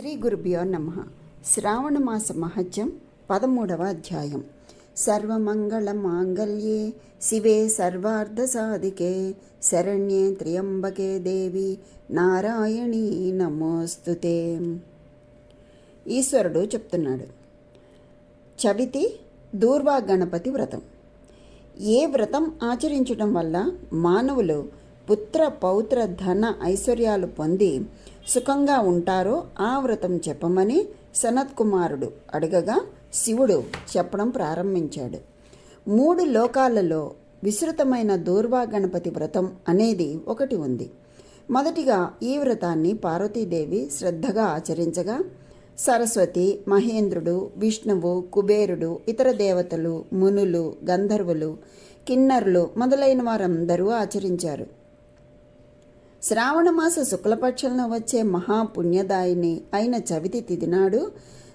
శ్రీ గురుభ్యో నమ శ్రావణమాస మహత్యం పదమూడవ అధ్యాయం. సర్వమంగళ మాంగళ్యే శివే సర్వార్థ సాధికే శరణ్యే త్ర్యంబకే దేవి నారాయణీ నమోస్తుతే. ఈశ్వరుడు చెప్తున్నాడు చవితి దూర్వా గణపతి వ్రతం. ఏ వ్రతం ఆచరించడం వల్ల మానవులు పుత్ర పౌత్ర ధన ఐశ్వర్యాలు పొంది సుఖంగా ఉంటారో ఆ వ్రతం చెప్పమని సనత్కుమారుడు అడగగా శివుడు చెప్పడం ప్రారంభించాడు. మూడు లోకాలలో విస్తృతమైన దూర్వా గణపతి వ్రతం అనేది ఒకటి ఉంది. మొదటిగా ఈ వ్రతాన్ని పార్వతీదేవి శ్రద్ధగా ఆచరించగా సరస్వతి మహేంద్రుడు విష్ణువు కుబేరుడు ఇతర దేవతలు మునులు గంధర్వులు కిన్నర్లు మొదలైన వారందరూ ఆచరించారు. శ్రావణమాస శుక్లపక్షంలో వచ్చే మహాపుణ్యదాయిని అయిన చవితి తిదినాడు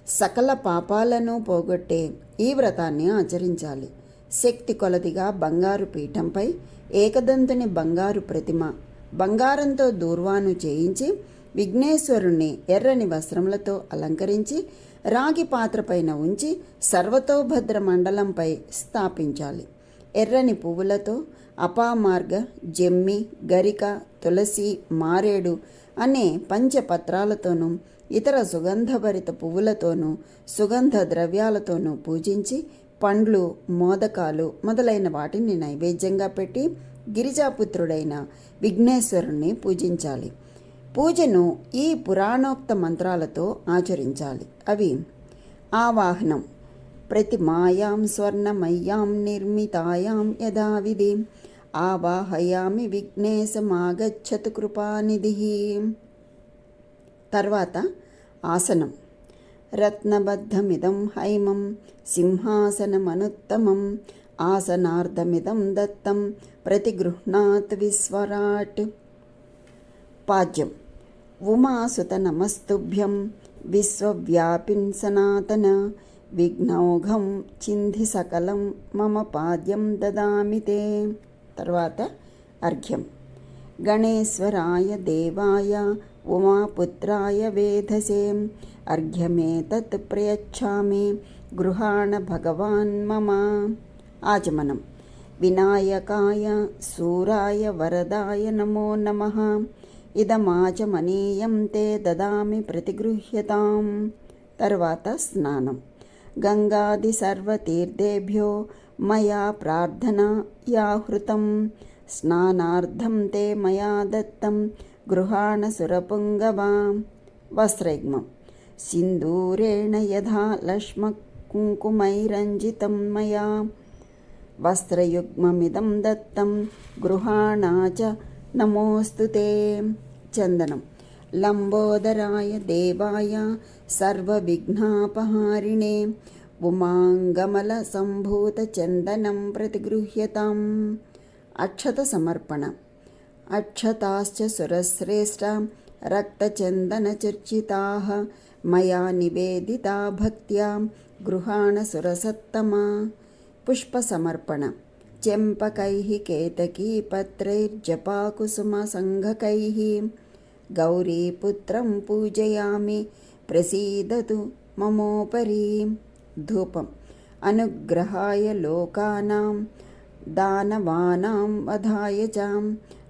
సకల పాపాలను పోగొట్టే ఈ వ్రతాన్ని ఆచరించాలి. శక్తి కొలదిగా బంగారు పీఠంపై ఏకదంతుని బంగారు ప్రతిమ బంగారంతో దూర్వాను చేయించి విఘ్నేశ్వరుణ్ణి ఎర్రని వస్త్రములతో అలంకరించి రాగి పాత్రపైన ఉంచి సర్వతోభద్ర మండలంపై స్థాపించాలి. ఎర్రని పువ్వులతో అపామార్గ జమ్మి గరిక తులసి మారేడు అనే పంచపత్రాలతోనూ ఇతర సుగంధభరిత పువ్వులతోనూ సుగంధ ద్రవ్యాలతోనూ పూజించి పండ్లు మోదకాలు మొదలైన వాటిని నైవేద్యంగా పెట్టి గిరిజాపుత్రుడైన విఘ్నేశ్వరుణ్ణి పూజించాలి. పూజను ఈ పురాణోక్త మంత్రాలతో ఆచరించాలి. అవి ఆవాహనం ప్రతిమాయాం స్వర్ణమయ్యాం నిర్మితాయాం యథావిధి. ఆవాహయామి విఘ్నేశమాగచ్చతు కృపానిధి. తర్వాత ఆసనం. రత్నబద్ధమిదం హైమం సింహాసనమనుత్తమం ఆసనార్థమిదం దత్తం ప్రతిగృహ్ణాత్ విస్వరాట్ పాద్యం ఉమాసుత నమస్తుభ్యం విశ్వవ్యాపిన్ సనాతన. విఘ్నౌఘం చింధి సకలం మమ పాద్యం దదామి తే తర్వాత అర్ఘ్యం. గణేశ్వరాయ దేవాయ ఉమాపుత్రాయ వేధసే। అర్ఘ్యమేతత్ ప్రయచ్చామి గృహాణ భగవాన్ మమ। ఆచమనం. వినాయకాయ సూరాయ వరదాయ నమో నమ। ఇదమాచమనీయం తే దదామి ప్రతిగృహ్యతాం। తర్వాత స్నానం. गङ्गादिसर्वतीर्थेभ्यो मया प्रार्थना याहृतं स्नानार्थं ते मया दत्तं गृहाणसुरपुङ्गवां वस्त्रैग्मं सिन्दूरेण यथा लक्ष्मकुङ्कुमैरञ्जितं मया वस्त्रयुग्ममिदं दत्तं गृहाणा च नमोऽस्तु ते चन्दनं लम्बोदराय देवाय सर्वविघ्नापहारिणे उमाङ्गमलसम्भूतचन्दनं प्रतिगृह्यताम् अक्षतसमर्पण। अक्षताश्च सुरश्रेष्ठा रक्तचन्दनचर्चिताः मया निवेदिता भक्त्या गृहाणसुरसत्तमा पुष्पसमर्पण। चम्पकैः केतकीपत्रैर्जपाकुसुमसङ्घकैः गौरीपुत्रं पूजयामि ప్రసీదతు మమోపరి ధూపం. అనుగ్రహాయ లోకానాం దానవానాం వధాయ చ.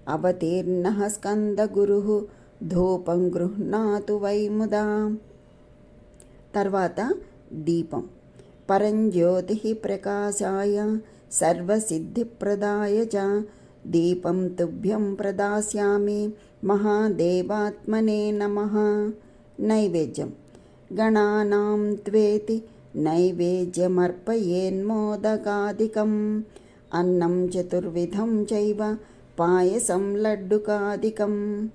అవతీర్ణ స్కందగురు ధూపం గృహ్ణాతు వైముదా తర్వాత దీపం. పరంజ్యోతి ప్రకాశాయ సర్వసిద్ధిప్రదాయ చ. దీపం తుభ్యం ప్రదాస్యామి మహాదేవాత్మనే నమ. నైవేద్యం. గణానాం త్వేతి నైవేద్యమర్పయేన్మోదకాదికం అన్నం చతుర్విధం చైవ పాయసం లడ్డుకాదికం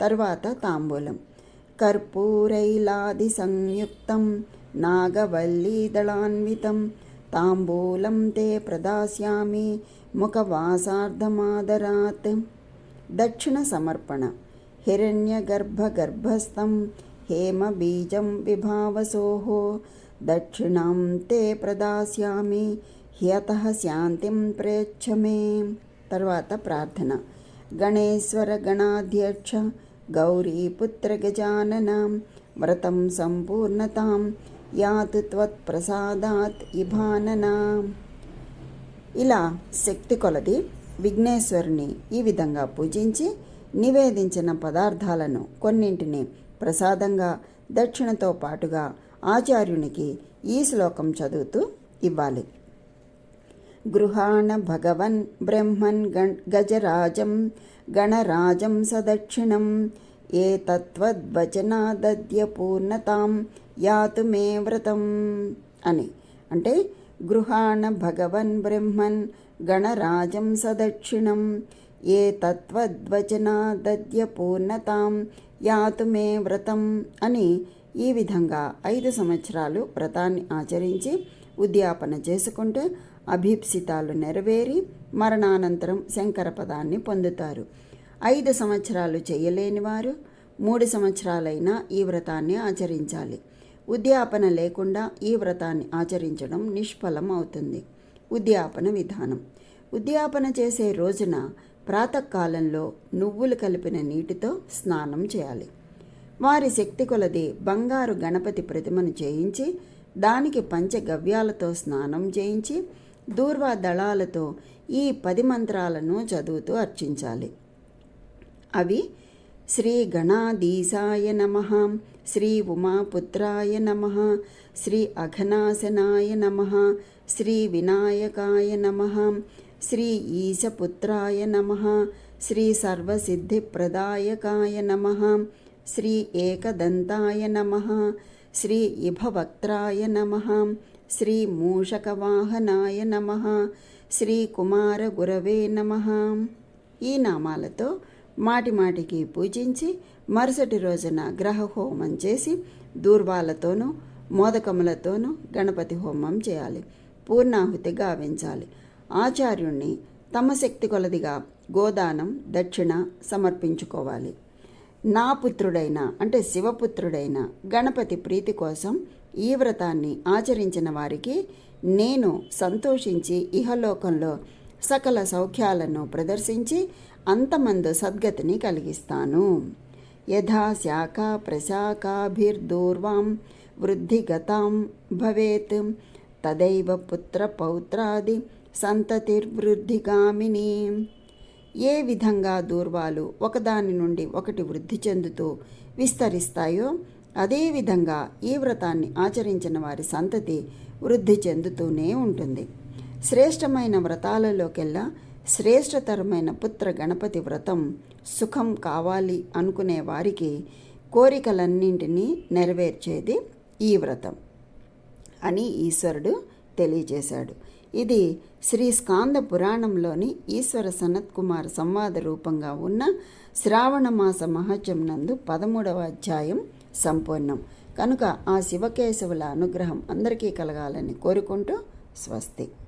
తర్వాత తాంబూలం. కర్పూరైలాది సంయుక్తం నాగవల్లీదళాన్వితం. తాంబూలం తే ప్రదాస్యామి ముఖవాసార్ధమాదరాత్. దక్షిణ సమర్పణ. హిరణ్యగర్భగర్భస్థం హేమబీజం विभावसोः। దక్షిణాం తే ప్రదాస్యామి హ్యతః శాంతిం ప్రయచ్చ మే తర్వాత ప్రార్థన. గణేశ్వర గణాధ్యక్ష గౌరీపుత్ర గజానన వ్రతం సంపూర్ణతాం యాత్ త్వత్ప్రసాదాత్ ఇభాననా। ఇలా శక్తి కొలది విఘ్నేశ్వరుని ఈ విధంగా పూజించి నివేదించిన పదార్థాలను కొన్నింటిని ప్రసాదంగా దక్షిణతో పాటుగా ఆచార్యునికి ఈ శ్లోకం చదువుతూ ఇవ్వాలి. గృహాణ భగవన్ బ్రహ్మన్ గణ్ గజరాజం గణరాజం సదక్షిణం ఏ తత్వద్వచనాదద్య పూర్ణతాం యాతు మే వ్రతం అని. అంటే గృహాణ భగవన్ బ్రహ్మన్ గణరాజం సదక్షిణం ఏ తత్వద్వచనాదద్య పూర్ణతాం యాతు మే వ్రతం అని ఈ విధంగా ఐదు సంవత్సరాలు వ్రతాన్ని ఆచరించి ఉద్యాపన చేసుకుంటే అభీప్సితాలు నెరవేరి మరణానంతరం శంకర పదాన్ని పొందుతారు. ఐదు సంవత్సరాలు చేయలేని వారు మూడు సంవత్సరాలైనా ఈ వ్రతాన్ని ఆచరించాలి. ఉద్యాపన లేకుండా ఈ వ్రతాన్ని ఆచరించడం నిష్ఫలం అవుతుంది. ఉద్యాపన విధానం. ఉద్యాపన చేసే రోజున ప్రాతకాలంలో నువ్వులు కలిపిన నీటితో స్నానం చేయాలి. వారి శక్తి కొలది బంగారు గణపతి ప్రతిమను చేయించి దానికి పంచగవ్యాలతో స్నానం చేయించి దూర్వా దళాలతో ఈ పది మంత్రాలను చదువుతూ అర్చించాలి. అవి శ్రీ గణాధీశాయ నమ శ్రీ ఉమాపుత్రాయ నమ శ్రీ అఘనాశనాయ నమ శ్రీ వినాయకాయ నమ శ్రీ ఈశపుత్రాయ నమ శ్రీ సర్వసిద్ధిప్రదాయకాయ నమ శ్రీ ఏకదంతాయ నమ శ్రీ ఇభవక్త్రాయ నమ శ్రీ మూషకవాహనాయ నమ శ్రీ కుమార గురవే నమ. ఈ నామాలతో మాటి మాటికి పూజించి మరుసటి రోజున గ్రహ హోమం చేసి దూర్వాలతోనూ మోదకములతోనూ గణపతి హోమం చేయాలి. పూర్ణాహుతి గావించాలి. ఆచార్యుణ్ణి తమ శక్తి కొలదిగా గోదానం దక్షిణ సమర్పించుకోవాలి. నా పుత్రుడైన అంటే శివపుత్రుడైన గణపతి ప్రీతి కోసం ఈ వ్రతాన్ని ఆచరించిన వారికి నేను సంతోషించి ఇహలోకంలో సకల సౌఖ్యాలను ప్రదర్శించి అంతమందు సద్గతిని కలిగిస్తాను. యథా శాఖ ప్రశాఖాభిర్దూర్వాం వృద్ధిగతాం భవేత్ తదైవ పుత్ర పౌత్రాది సంతతిర్వృద్ధిగామిని. ఏ విధంగా దూర్వాలు ఒకదాని నుండి ఒకటి వృద్ధి చెందుతూ విస్తరిస్తాయో అదేవిధంగా ఈ వ్రతాన్ని ఆచరించిన వారి సంతతి వృద్ధి చెందుతూనే ఉంటుంది. శ్రేష్టమైన వ్రతాలలోకెల్లా శ్రేష్టతరమైన పుత్ర గణపతి వ్రతం సుఖం కావాలి అనుకునే వారికి కోరికలన్నింటినీ నెరవేర్చేది ఈ వ్రతం అని ఈశ్వరుడు తెలియజేశాడు. ఇది శ్రీ స్కాంద పురాణంలోని ఈశ్వర సనత్ కుమార్ సంవాద రూపంగా ఉన్న శ్రావణ మాస మహత్యం నందు పదమూడవ అధ్యాయం సంపూర్ణం. కనుక ఆ శివకేశవుల అనుగ్రహం అందరికీ కలగాలని కోరుకుంటూ స్వస్తి.